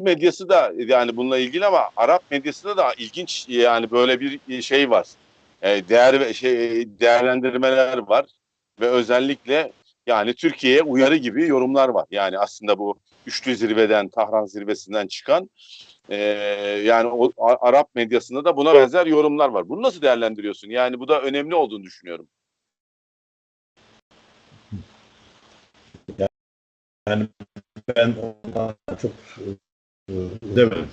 medyası da yani bununla ilgili ama Arap medyasında da ilginç yani böyle bir şey var. E, değer şey değerlendirmeler var ve özellikle yani Türkiye'ye uyarı gibi yorumlar var. Yani aslında bu üçlü zirveden, Tahran zirvesinden çıkan e, yani o Arap medyasında da buna benzer yorumlar var. Bunu nasıl değerlendiriyorsun? Yani bu da önemli olduğunu düşünüyorum. Yani ben ondan çok e, demedim.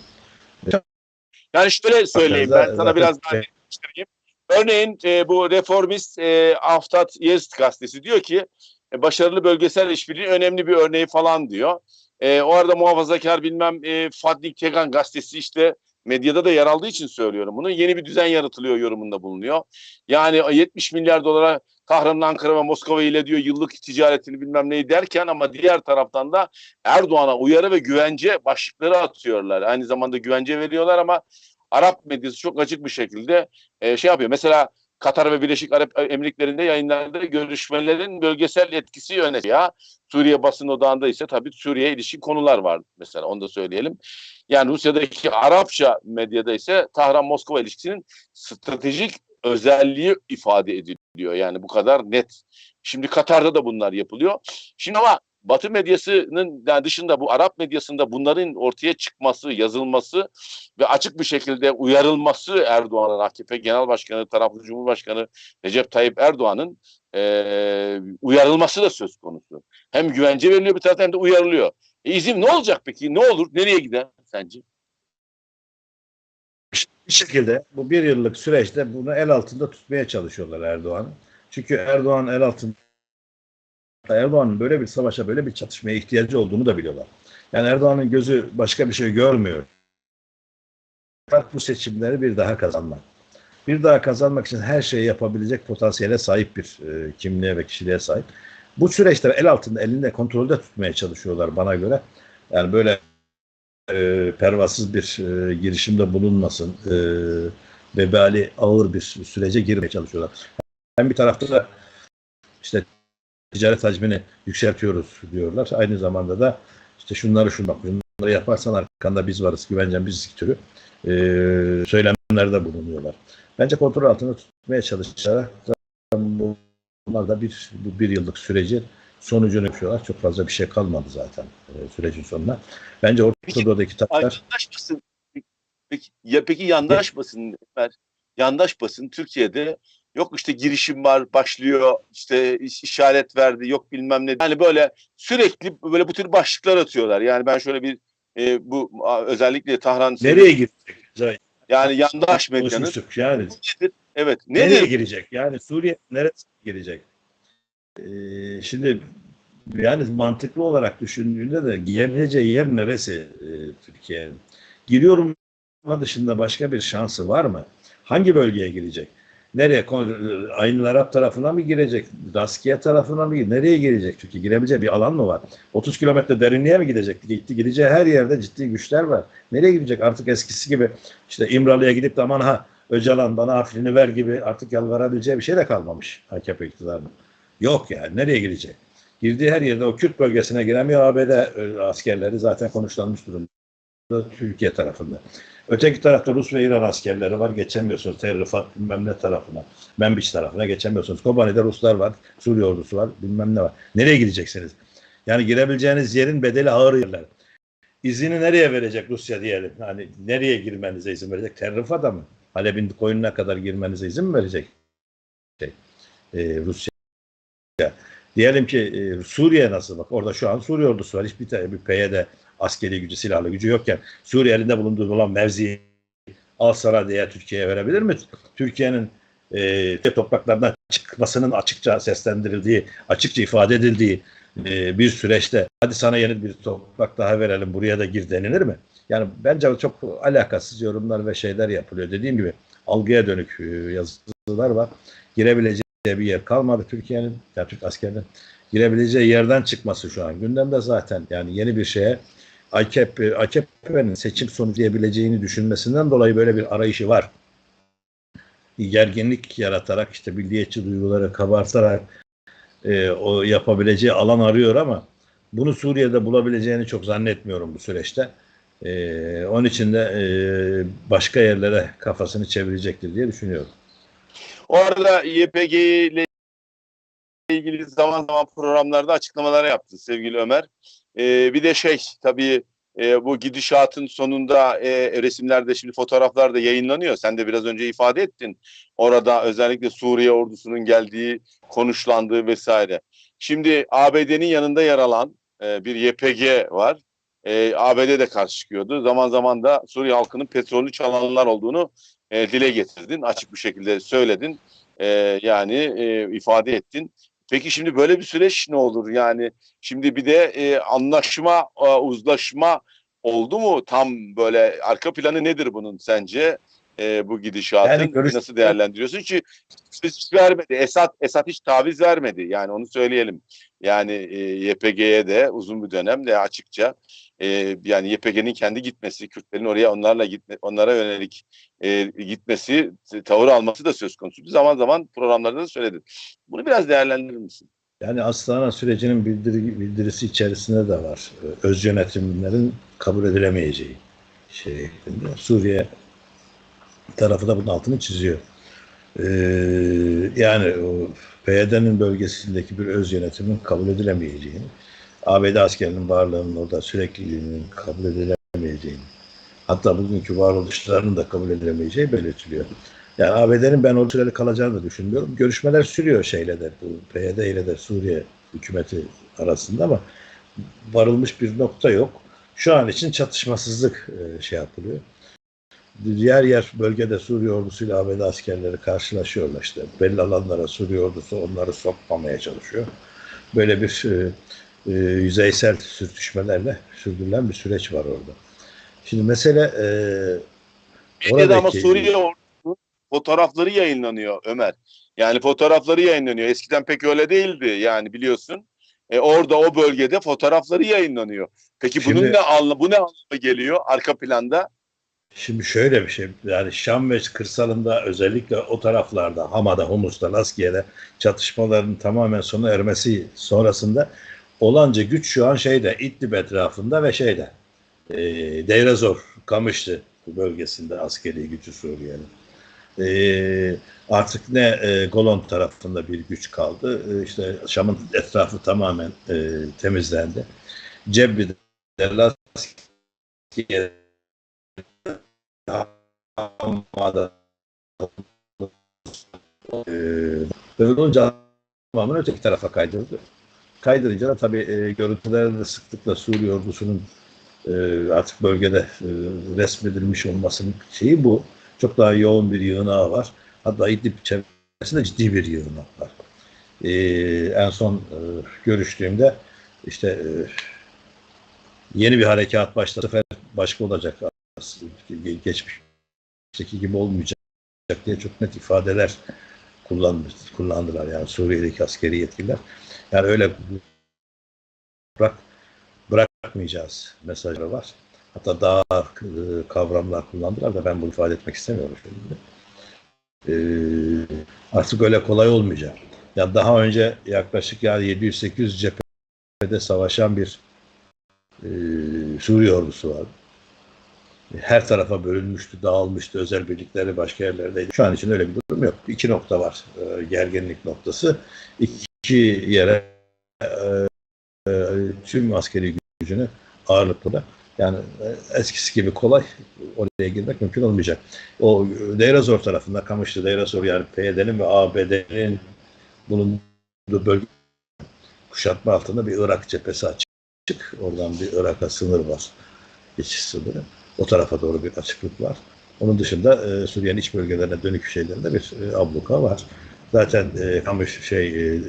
Yani şöyle söyleyeyim ben sana biraz daha netleştireyim. Örneğin e, bu reformist e, Aftat Yezd gazetesi diyor ki e, başarılı bölgesel işbirliği önemli bir örneği falan diyor. E, o arada muhafazakar bilmem e, Fadlik Tegan gazetesi işte medyada da yer aldığı için söylüyorum bunu. Yeni bir düzen yaratılıyor yorumunda bulunuyor. Yani 70 milyar dolara Tahran'ın Ankara ve Moskova ile diyor yıllık ticaretini bilmem neyi derken ama diğer taraftan da Erdoğan'a uyarı ve güvence başlıkları atıyorlar. Aynı zamanda güvence veriyorlar ama Arap medyası çok açık bir şekilde e, şey yapıyor. Mesela Katar ve Birleşik Arap Emirlikleri'nde yayınlandığı görüşmelerin bölgesel etkisi öne ya. Suriye basın odağında ise tabii Suriye'ye ilişkin konular var mesela onu da söyleyelim. Yani Rusya'daki Arapça medyada ise Tahran-Moskova ilişkisinin stratejik özelliği ifade ediliyor. Yani bu kadar net. Şimdi Katar'da da bunlar yapılıyor. Şimdi ama Batı medyasının yani dışında bu Arap medyasında bunların ortaya çıkması, yazılması ve açık bir şekilde uyarılması Erdoğan'ın AKP Genel Başkanı, taraflı Cumhurbaşkanı Recep Tayyip Erdoğan'ın eee, uyarılması da söz konusu. Hem güvence veriliyor bir taraftan hem de uyarılıyor. E, izin ne olacak peki? Ne olur? Nereye gider sence? Bir şekilde bu bir yıllık süreçte bunu el altında tutmaya çalışıyorlar Erdoğan'ı. Çünkü Erdoğan el altında Erdoğan'ın böyle bir savaşa, böyle bir çatışmaya ihtiyacı olduğunu da biliyorlar. Yani Erdoğan'ın gözü başka bir şey görmüyor. Fakat bu seçimleri bir daha kazanmak. Bir daha kazanmak için her şeyi yapabilecek potansiyele sahip bir e, kimliğe ve kişiliğe sahip. Bu süreçte el altında, elinde kontrolde tutmaya çalışıyorlar bana göre. Yani böyle e, pervasız bir e, girişimde bulunmasın, e, vebali ağır bir sürece girmeye çalışıyorlar. Hem bir tarafta da işte ticaret hacmini yükseltiyoruz diyorlar. Aynı zamanda da işte şunları şunu bak, bunları yaparsan arkanda biz varız, güvencen biziz türü e, söylemlerde bulunuyorlar. Bence kontrol altında tutmaya çalışarak bu- bunlar da bir, bir yıllık süreci sonucunu yapıyorlar. Çok fazla bir şey kalmadı zaten e, sürecin sonuna. Bence Orta Doğu'daki yandaş basın peki, ya peki yandaş basın Ömer, yandaş basın Türkiye'de yok işte girişim var başlıyor işte iş- işaret verdi yok bilmem ne yani böyle sürekli böyle bu tür başlıklar atıyorlar yani ben şöyle bir e, bu özellikle Tahran nereye gidecek? Zahit? yani yandaş medyanın yani. nedir? evet Nereye nedir girecek? Yani Suriye neresi girecek? Ee, şimdi yani mantıklı olarak düşündüğünde de girebileceği yer neresi e, Türkiye'nin? Giriyorum dışında başka bir şansı var mı? Hangi bölgeye girecek? Nereye? Aynı Arap tarafına mı girecek? Daskiye tarafına mı girecek? Nereye girecek? Çünkü girebileceği bir alan mı var? 30 kilometre derinliğe mi gidecek? Gitti, gideceği her yerde ciddi güçler var. Nereye gidecek? Artık eskisi gibi işte İmralı'ya gidip de aman ha Öcalan bana Afrin'i ver gibi artık yalvarabileceği bir şey de kalmamış AKP iktidarının. Yok yani nereye gidecek? Girdiği her yerde o Kürt bölgesine giremiyor ABD askerleri zaten konuşlanmış durumda Türkiye tarafında. Öteki tarafta Rus ve İran askerleri var. Geçemiyorsunuz. Tel Rifat bilmem ne tarafına. Menbiç tarafına geçemiyorsunuz. Kobani'de Ruslar var. Suriye ordusu var. Bilmem ne var. Nereye gideceksiniz? Yani girebileceğiniz yerin bedeli ağır yerler. İzini nereye verecek Rusya diyelim? Hani nereye girmenize izin verecek? Tel Rifat'a mı? Halep'in koyununa kadar girmenize izin mi verecek? Şey, e, Rusya. Diyelim ki e, Suriye nasıl bak orada şu an Suriye ordusu var. Hiçbir tane bir PYD askeri gücü, silahlı gücü yokken Suriye elinde bulunduğu olan mevziyi al sana diye Türkiye'ye verebilir mi? Türkiye'nin e, topraklardan çıkmasının açıkça seslendirildiği, açıkça ifade edildiği e, bir süreçte hadi sana yeni bir toprak daha verelim buraya da gir denilir mi? Yani bence çok alakasız yorumlar ve şeyler yapılıyor. Dediğim gibi algıya dönük e, yazılar var. Girebileceği bir yer kalmadı Türkiye'nin, yani Türk askerinin girebileceği yerden çıkması şu an gündemde zaten. Yani yeni bir şeye AKP, AKP'nin seçim sonucu diyebileceğini düşünmesinden dolayı böyle bir arayışı var. Gerginlik yaratarak işte milliyetçi duyguları kabartarak e, o yapabileceği alan arıyor ama bunu Suriye'de bulabileceğini çok zannetmiyorum bu süreçte. E, onun için de e, başka yerlere kafasını çevirecektir diye düşünüyorum. O arada YPG ile ilgili zaman zaman programlarda açıklamalar yaptı sevgili Ömer. Ee, bir de şey tabii e, bu gidişatın sonunda e, resimlerde şimdi fotoğraflar da yayınlanıyor. Sen de biraz önce ifade ettin. Orada özellikle Suriye ordusunun geldiği, konuşlandığı vesaire. Şimdi ABD'nin yanında yer alan e, bir YPG var. E, ABD de karşı çıkıyordu. Zaman zaman da Suriye halkının petrolünü çalanlar olduğunu e, dile getirdin. Açık bir şekilde söyledin. E, yani e, ifade ettin. Peki şimdi böyle bir süreç ne olur? Yani şimdi bir de e, anlaşma, e, uzlaşma oldu mu? Tam böyle arka planı nedir bunun sence? E, bu gidişatın Yani görüş- nasıl değerlendiriyorsun? Çünkü hiç vermedi. Esat Esat hiç taviz vermedi. Yani onu söyleyelim. Yani e, YPG'ye de uzun bir dönem de açıkça e, yani YPG'nin kendi gitmesi, Kürtlerin oraya onlarla gitme, onlara yönelik e, gitmesi, tavır alması da söz konusu. Zaman zaman programlarda da söyledin. Bunu biraz değerlendirir misin? Yani Astana sürecinin bildiri, bildirisi içerisinde de var. Öz yönetimlerin kabul edilemeyeceği şeklinde. Suriye tarafı da bunun altını çiziyor. Ee, yani PYD'nin bölgesindeki bir öz yönetimin kabul edilemeyeceğini, ABD askerinin varlığının orada sürekliliğinin kabul edilemeyeceğini, hatta bugünkü varoluşlarının da kabul edilemeyeceği belirtiliyor. Yani ABD'nin ben o süreli kalacağını düşünmüyorum. Görüşmeler sürüyor şeyle de, bu PYD ile de Suriye hükümeti arasında ama varılmış bir nokta yok. Şu an için çatışmasızlık e, şey yapılıyor. Yer yer bölgede Suriye ordusuyla ABD askerleri karşılaşıyorlar işte. Belli alanlara Suriye ordusu onları sokmamaya çalışıyor. Böyle bir e, e, yüzeysel sürtüşmelerle sürdürülen bir süreç var orada. Şimdi mesele e, Medyada ama Oradaki- Suriye ordusunun fotoğrafları yayınlanıyor Ömer. Yani fotoğrafları yayınlanıyor. Eskiden pek öyle değildi yani biliyorsun. E, orada o bölgede fotoğrafları yayınlanıyor. Peki bunun Şimdi- ne anla bu ne anlama geliyor arka planda? Şimdi şöyle bir şey, yani Şam ve kırsalında özellikle o taraflarda, Hama'da, Humus'ta, Laskiye'de çatışmaların tamamen sona ermesi sonrasında olanca güç şu an şeyde, İdlib etrafında ve şeyde, e, Deirezor, Kamışlı bölgesinde askeri gücü Suriye'nin. E, artık ne e, Golon tarafında bir güç kaldı, e, işte Şam'ın etrafı tamamen e, temizlendi. Cebbi'de, Laskiye'de, Hamada e, olunca tamamen öteki tarafa kaydırdı. Kaydırınca da tabii e, görüntülerde de sıklıkla Suriye ordusunun e, artık bölgede e, resmedilmiş olmasının şeyi bu. Çok daha yoğun bir yığınağı var. Hatta İdlib çevresinde ciddi bir yığınak var. E, en son e, görüştüğümde işte e, yeni bir harekat başladı. Başka olacak. Geçmişteki gibi olmayacak diye çok net ifadeler kullandı, kullandılar yani Suriye'deki askeri yetkililer. Yani öyle bırak bırakmayacağız mesajları var. Hatta daha e, kavramlar kullandılar da ben bunu ifade etmek istemiyorum şimdi. Ee, artık öyle kolay olmayacak. Ya daha önce yaklaşık yani 700-800 cephede savaşan bir e, Suriye ordusu vardı. Her tarafa bölünmüştü, dağılmıştı, özel birlikleri başka yerlerdeydi. Şu an için öyle bir durum yok. İki nokta var e, gerginlik noktası. İki yere e, e, tüm askeri gücünü ağırlıklı da yani e, eskisi gibi kolay oraya girmek mümkün olmayacak. O Deyrazor tarafında Kamışlı Deyrazor yani PYD'nin ve ABD'nin bulunduğu bölge kuşatma altında bir Irak cephesi açık. Oradan bir Irak'a sınır var. Geçiş sınırı. O tarafa doğru bir açıklık var. Onun dışında e, Suriye'nin iç bölgelerine dönük şeylerinde bir e, abluka var. Zaten e, Kamış şey e,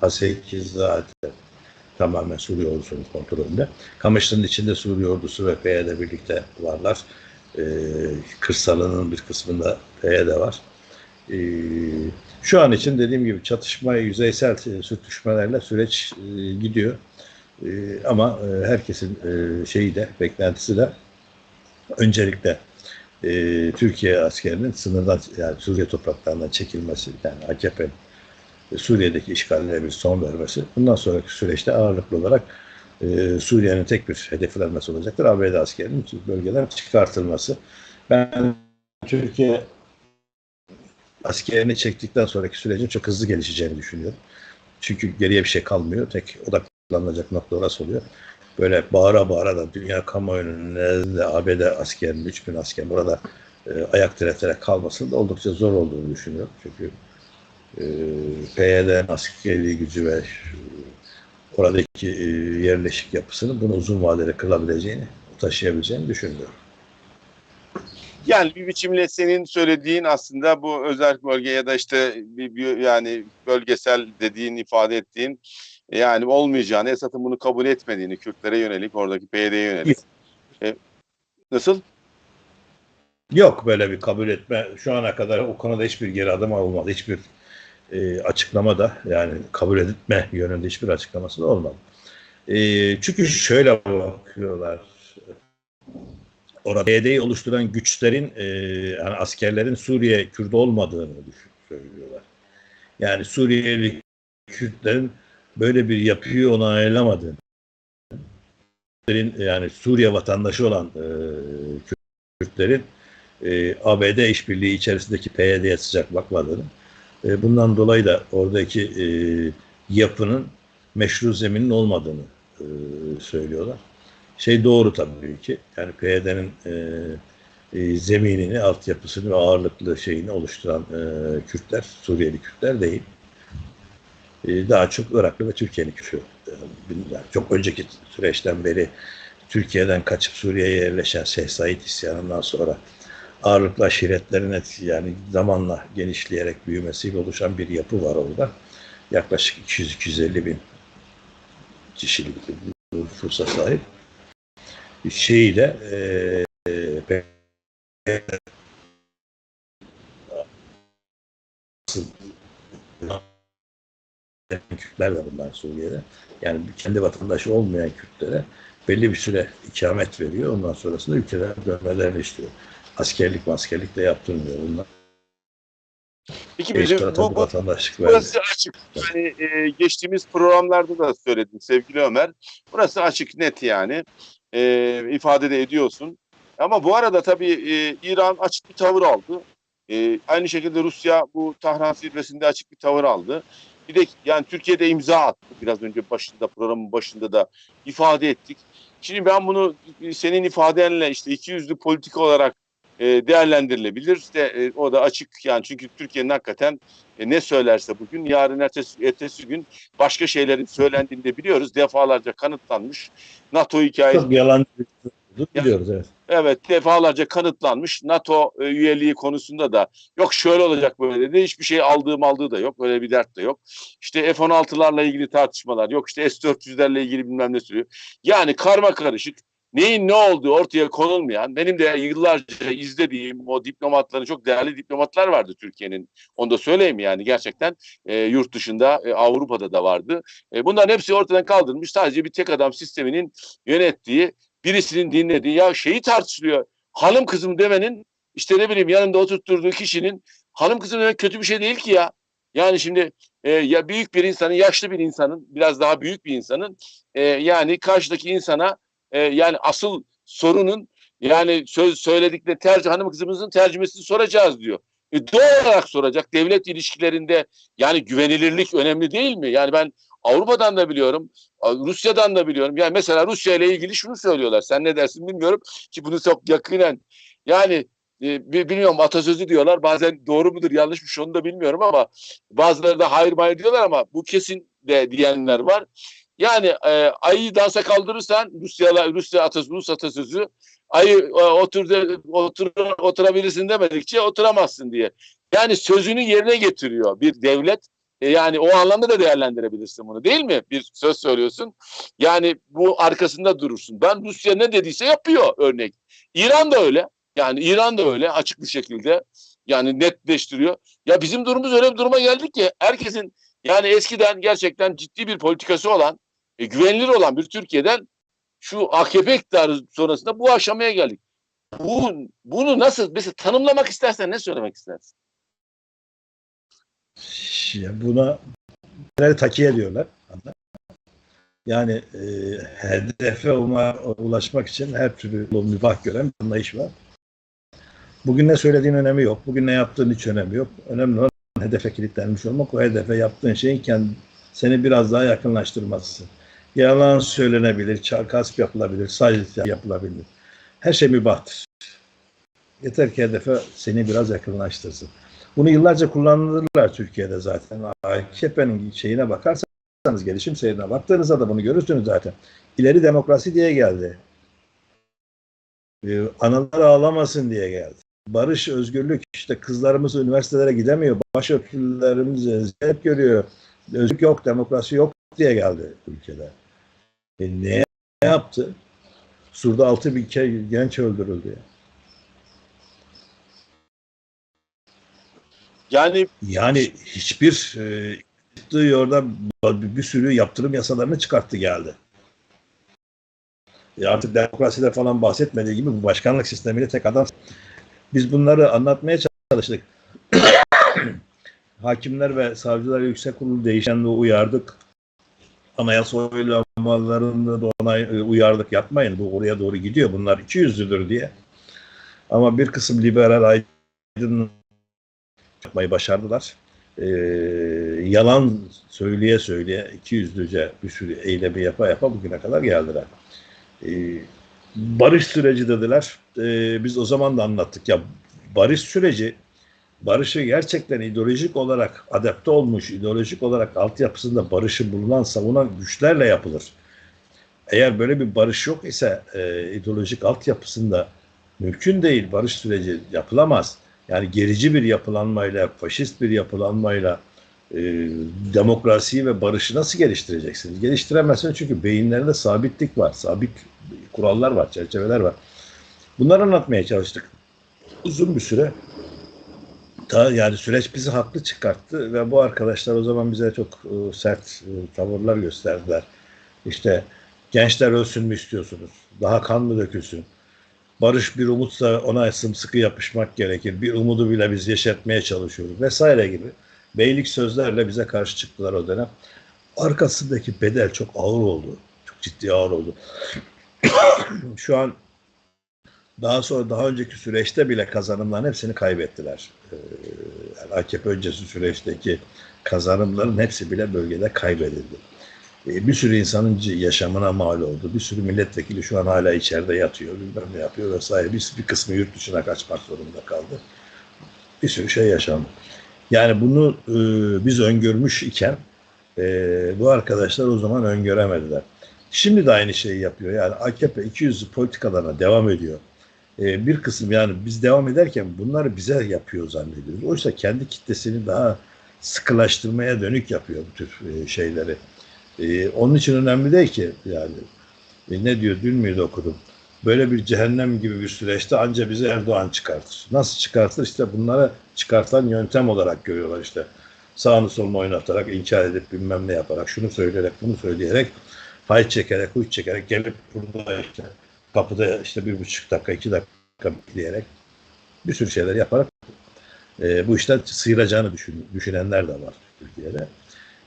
Haseki zaten tamamen Suriye ordusunun kontrolünde. Kamışlı'nın içinde Suriye ordusu ve PYD birlikte varlar. E, kırsalının bir kısmında PYD var. E, şu an için dediğim gibi çatışma, yüzeysel e, sürtüşmelerle süreç e, gidiyor. E, ama e, herkesin e, şeyi de, beklentisi de öncelikle e, Türkiye askerinin sınırdan yani Suriye topraklarından çekilmesi yani AKP'nin Suriye'deki işgaline bir son vermesi. Bundan sonraki süreçte ağırlıklı olarak e, Suriye'nin tek bir hedeflenmesi olacaktır. ABD askerinin bölgeden çıkartılması. Ben Türkiye askerini çektikten sonraki sürecin çok hızlı gelişeceğini düşünüyorum. Çünkü geriye bir şey kalmıyor. Tek odaklanılacak nokta orası oluyor. Böyle bağıra bağıra da dünya kamuoyunun nezdinde ABD askerinin, 3000 asker burada e, ayak direterek kalmasının da oldukça zor olduğunu düşünüyorum. Çünkü e, PYD'nin askeri gücü ve şu, oradaki e, yerleşik yapısının bunu uzun vadede kılabileceğini, taşıyabileceğini düşünüyorum. Yani bir biçimle senin söylediğin aslında bu özel bölge ya da işte bir, bir yani bölgesel dediğin ifade ettiğin yani olmayacağını, Esad'ın bunu kabul etmediğini Kürtlere yönelik, oradaki PYD'ye yönelik. E, nasıl? Yok böyle bir kabul etme. Şu ana kadar o konuda hiçbir geri adım olmadı. Hiçbir e, açıklama da yani kabul etme yönünde hiçbir açıklaması da olmadı. E, çünkü şöyle bakıyorlar. Orada PYD'yi oluşturan güçlerin e, yani askerlerin Suriye Kürt olmadığını söylüyorlar. Yani Suriyeli Kürtlerin böyle bir yapıyı onaylamadığını yani Suriye vatandaşı olan e, Kürtlerin e, ABD işbirliği içerisindeki PYD'ye sıcak bakmadığını, e, bundan dolayı da oradaki e, yapının meşru zeminin olmadığını e, söylüyorlar. Şey doğru tabii ki, yani PYD'nin e, e, zeminini, altyapısını ve ağırlıklı şeyini oluşturan e, Kürtler, Suriyeli Kürtler değil. E, daha çok Iraklı ve Türkiye'li Kürtler. Yani çok önceki süreçten beri Türkiye'den kaçıp Suriye'ye yerleşen Şeyh isyanından sonra ağırlıklı aşiretlerin etkisi yani zamanla genişleyerek büyümesiyle oluşan bir yapı var orada. Yaklaşık 200-250 bin kişilik bir nüfusa sahip. Şeyi de e, e, Kürtler var bunlar Suriye'de. Yani kendi vatandaşı olmayan Kürtlere belli bir süre ikamet veriyor. Ondan sonrasında ülkeden dönmelerini istiyor. Askerlik maskerlik de yaptırmıyor bunlar. Peki bizim bu, bu vatandaşlık verdi. burası açık. Yani e, geçtiğimiz programlarda da söyledim sevgili Ömer. Burası açık net yani. E, ifade de ediyorsun. Ama bu arada tabii e, İran açık bir tavır aldı. E, aynı şekilde Rusya bu Tahran zirvesinde açık bir tavır aldı. Bir de yani Türkiye'de imza attı. Biraz önce başında programın başında da ifade ettik. Şimdi ben bunu e, senin ifadenle işte iki yüzlü politika olarak e, değerlendirilebilir. İşte e, o da açık yani çünkü Türkiye'nin hakikaten e, ne söylerse bugün yarın ertesi, ertesi gün başka şeylerin söylendiğini de biliyoruz. Defalarca kanıtlanmış. NATO hikayesi Çok yalan biliyoruz evet. Evet defalarca kanıtlanmış. NATO e, üyeliği konusunda da yok şöyle olacak böyle dedi. Hiçbir şey aldığım aldığı da yok. Öyle bir dert de yok. İşte F-16'larla ilgili tartışmalar yok. İşte S-400'lerle ilgili bilmem ne sürüyor. Yani karma karışık. Neyin ne olduğu ortaya konulmayan, benim de yıllarca izlediğim o diplomatların çok değerli diplomatlar vardı Türkiye'nin. Onu da söyleyeyim yani gerçekten e, yurt dışında e, Avrupa'da da vardı. E, bunların hepsi ortadan kaldırılmış. Sadece bir tek adam sisteminin yönettiği birisinin dinlediği ya şeyi tartışılıyor. Hanım kızım demenin işte ne bileyim yanında oturtturduğu kişinin hanım kızım demek kötü bir şey değil ki ya. Yani şimdi e, ya büyük bir insanın, yaşlı bir insanın, biraz daha büyük bir insanın e, yani karşıdaki insana e, yani asıl sorunun yani söz söyledikleri tercih hanım kızımızın tercümesini soracağız diyor. E, doğal olarak soracak. Devlet ilişkilerinde yani güvenilirlik önemli değil mi? Yani ben Avrupa'dan da biliyorum, Rusya'dan da biliyorum. Yani mesela Rusya ile ilgili şunu söylüyorlar. Sen ne dersin bilmiyorum ki bunu çok yakinen yani e, bilmiyorum atasözü diyorlar. Bazen doğru mudur yanlışmış onu da bilmiyorum ama bazıları da hayır hayır diyorlar ama bu kesin de diyenler var. Yani e, ayı dansa kaldırırsan Rusya Rusya atasözü, Rus atasözü ayı e, otur, otur oturabilirsin demedikçe oturamazsın diye. Yani sözünü yerine getiriyor bir devlet e, yani o anlamda da değerlendirebilirsin bunu değil mi? Bir söz söylüyorsun. Yani bu arkasında durursun. Ben Rusya ne dediyse yapıyor örnek. İran da öyle. Yani İran da öyle açık bir şekilde. Yani netleştiriyor. Ya bizim durumumuz öyle bir duruma geldik ki herkesin yani eskiden gerçekten ciddi bir politikası olan, e, güvenilir olan bir Türkiye'den şu AKP iktidarı sonrasında bu aşamaya geldik. Bu, bunu nasıl mesela tanımlamak istersen ne söylemek istersin? Buna takiye diyorlar. Yani e, hedefe uma- ulaşmak için her türlü mübah gören bir anlayış var. Bugün ne söylediğin önemi yok. Bugün ne yaptığın hiç önemi yok. Önemli olan hedefe kilitlenmiş olmak. O hedefe yaptığın şeyin kendi, seni biraz daha yakınlaştırması. Yalan söylenebilir, çarkasp yapılabilir, sadece yapılabilir. Her şey mübahtır. Yeter ki hedefe seni biraz yakınlaştırsın. Bunu yıllarca kullanılırlar Türkiye'de zaten. AKP'nin şeyine bakarsanız, gelişim seyrine baktığınızda da bunu görürsünüz zaten. İleri demokrasi diye geldi. Ee, analar ağlamasın diye geldi. Barış, özgürlük, işte kızlarımız üniversitelere gidemiyor. Başörtülerimiz eziyet görüyor. Özgürlük yok, demokrasi yok diye geldi ülkede. E ne yaptı? Sur'da 6 bin ke- genç öldürüldü. ya. Yani Yani hiçbir e, çıktığı yolda bir sürü yaptırım yasalarını çıkarttı geldi. E artık demokraside falan bahsetmediği gibi bu başkanlık sistemiyle tek adam. Biz bunları anlatmaya çalıştık. Hakimler ve savcılar yüksek kurulu değişkenliği uyardık. Anayasa uygulamalarını da ona e, uyardık. Yapmayın bu oraya doğru gidiyor. Bunlar iki yüzlüdür diye. Ama bir kısım liberal aydın yapmayı başardılar. Ee, yalan söyleye söyleye iki yüzlüce bir sürü eylemi yapa yapa bugüne kadar geldiler. Ee, barış süreci dediler. Ee, biz o zaman da anlattık ya barış süreci barışı gerçekten ideolojik olarak adapte olmuş, ideolojik olarak altyapısında barışı bulunan, savunan güçlerle yapılır. Eğer böyle bir barış yok ise e, ideolojik altyapısında mümkün değil, barış süreci yapılamaz. Yani gerici bir yapılanmayla, faşist bir yapılanmayla e, demokrasiyi ve barışı nasıl geliştireceksiniz? Geliştiremezsiniz çünkü beyinlerinde sabitlik var, sabit kurallar var, çerçeveler var. Bunları anlatmaya çalıştık. Uzun bir süre. Ta, yani süreç bizi haklı çıkarttı ve bu arkadaşlar o zaman bize çok e, sert e, tavırlar gösterdiler. İşte gençler ölsün mü istiyorsunuz? Daha kan mı dökülsün? Barış bir umutsa ona sımsıkı yapışmak gerekir. Bir umudu bile biz yeşertmeye çalışıyoruz vesaire gibi. Beylik sözlerle bize karşı çıktılar o dönem. Arkasındaki bedel çok ağır oldu. Çok ciddi ağır oldu. Şu an daha sonra daha önceki süreçte bile kazanımların hepsini kaybettiler. Ee, AKP öncesi süreçteki kazanımların hepsi bile bölgede kaybedildi. Ee, bir sürü insanın yaşamına mal oldu. Bir sürü milletvekili şu an hala içeride yatıyor, bilmem ne yapıyor vesaire. Bir, bir kısmı yurt dışına kaçmak zorunda kaldı. Bir sürü şey yaşandı. Yani bunu e, biz öngörmüş iken e, bu arkadaşlar o zaman öngöremediler. Şimdi de aynı şeyi yapıyor. Yani AKP 200 politikalarına devam ediyor. E, bir kısım yani biz devam ederken bunları bize yapıyor zannediyoruz. Oysa kendi kitlesini daha sıkılaştırmaya dönük yapıyor bu tür e, şeyleri. E, onun için önemli değil ki yani e, ne diyor dün müydü okudum. Böyle bir cehennem gibi bir süreçte anca bizi Erdoğan çıkartır. Nasıl çıkartır? İşte bunları çıkartan yöntem olarak görüyorlar işte. Sağını solunu oynatarak, inkar edip bilmem ne yaparak, şunu söyleyerek, bunu söyleyerek, pay çekerek, huy çekerek gelip burada işte kapıda işte bir buçuk dakika, iki dakika bekleyerek bir sürü şeyler yaparak e, bu işten sıyıracağını düşün, düşünenler de var Türkiye'de.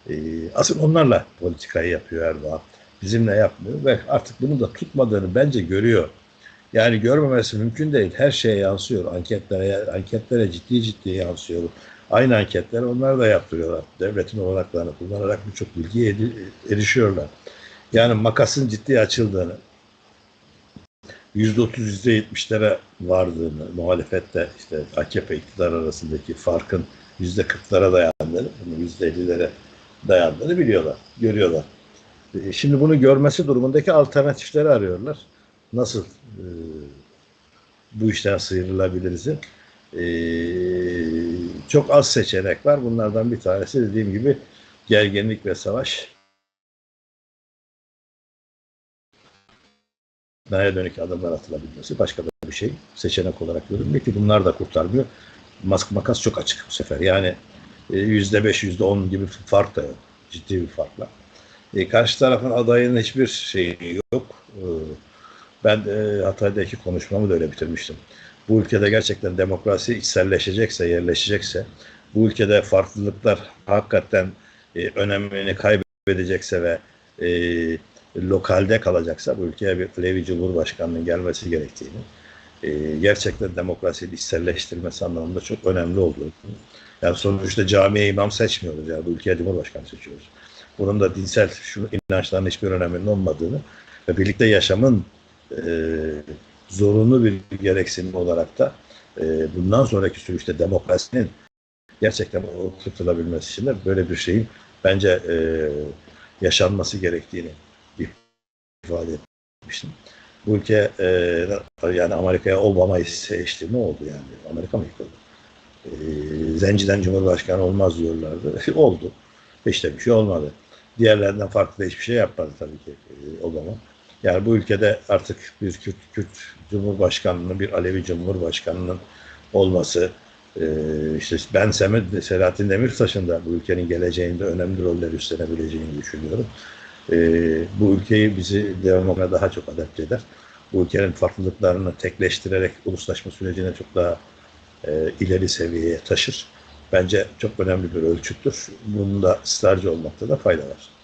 E, asıl onlarla politikayı yapıyor Erdoğan. Bizimle yapmıyor ve artık bunu da tutmadığını bence görüyor. Yani görmemesi mümkün değil. Her şeye yansıyor. Anketlere, anketlere ciddi ciddi yansıyor. Aynı anketleri onlar da yaptırıyorlar. Devletin olanaklarını kullanarak birçok bilgiye eri- erişiyorlar. Yani makasın ciddi açıldığını, %30 %70'lere vardığını, muhalefette işte AKP iktidar arasındaki farkın %40'lara dayandığını, bunu %50'lere dayandığını biliyorlar, görüyorlar. E, Şimdi bunu görmesi durumundaki alternatifleri arıyorlar. Nasıl e, bu işten sıyrılabiliriz? E, çok az seçenek var. Bunlardan bir tanesi dediğim gibi gerginlik ve savaş. Naya dönük adımlar atılabilmesi başka da bir şey seçenek olarak görünmüyor ki bunlar da kurtarmıyor. Mask makas çok açık bu sefer. Yani e, yüzde beş, yüzde on gibi fark da yok. Ciddi bir farkla. E, karşı tarafın adayının hiçbir şeyi yok. E, ben e, Hatay'daki konuşmamı da öyle bitirmiştim. Bu ülkede gerçekten demokrasi içselleşecekse, yerleşecekse, bu ülkede farklılıklar hakikaten e, önemini kaybedecekse ve e, lokalde kalacaksa bu ülkeye bir Alevi Cumhurbaşkanı'nın gelmesi gerektiğini, e, gerçekten demokrasiyi içselleştirmesi anlamında çok önemli olduğunu. Yani sonuçta camiye imam seçmiyoruz. Yani bu ülkeye Cumhurbaşkanı seçiyoruz. Bunun da dinsel şu inançların hiçbir öneminin olmadığını ve birlikte yaşamın e, zorunlu bir gereksinim olarak da e, bundan sonraki süreçte demokrasinin gerçekten oturtulabilmesi için de böyle bir şeyin bence e, yaşanması gerektiğini ifade etmiştim. Bu ülke e, yani Amerika'ya Obama'yı seçti. Ne oldu yani? Amerika mı yıkıldı? E, Zenciden Cumhurbaşkanı olmaz diyorlardı. oldu. İşte bir şey olmadı. Diğerlerinden farklı da hiçbir şey yapmadı tabii ki e, Obama. Yani bu ülkede artık bir Kürt, Kürt Cumhurbaşkanı'nın, bir Alevi Cumhurbaşkanı'nın olması, e, işte ben Selahattin Demirtaş'ın da bu ülkenin geleceğinde önemli roller üstlenebileceğini düşünüyorum. E, bu ülkeyi bizi devamına daha çok adapte eder. Bu ülkenin farklılıklarını tekleştirerek uluslaşma sürecine çok daha e, ileri seviyeye taşır. Bence çok önemli bir ölçüttür. Bunun da ısrarcı olmakta da fayda var.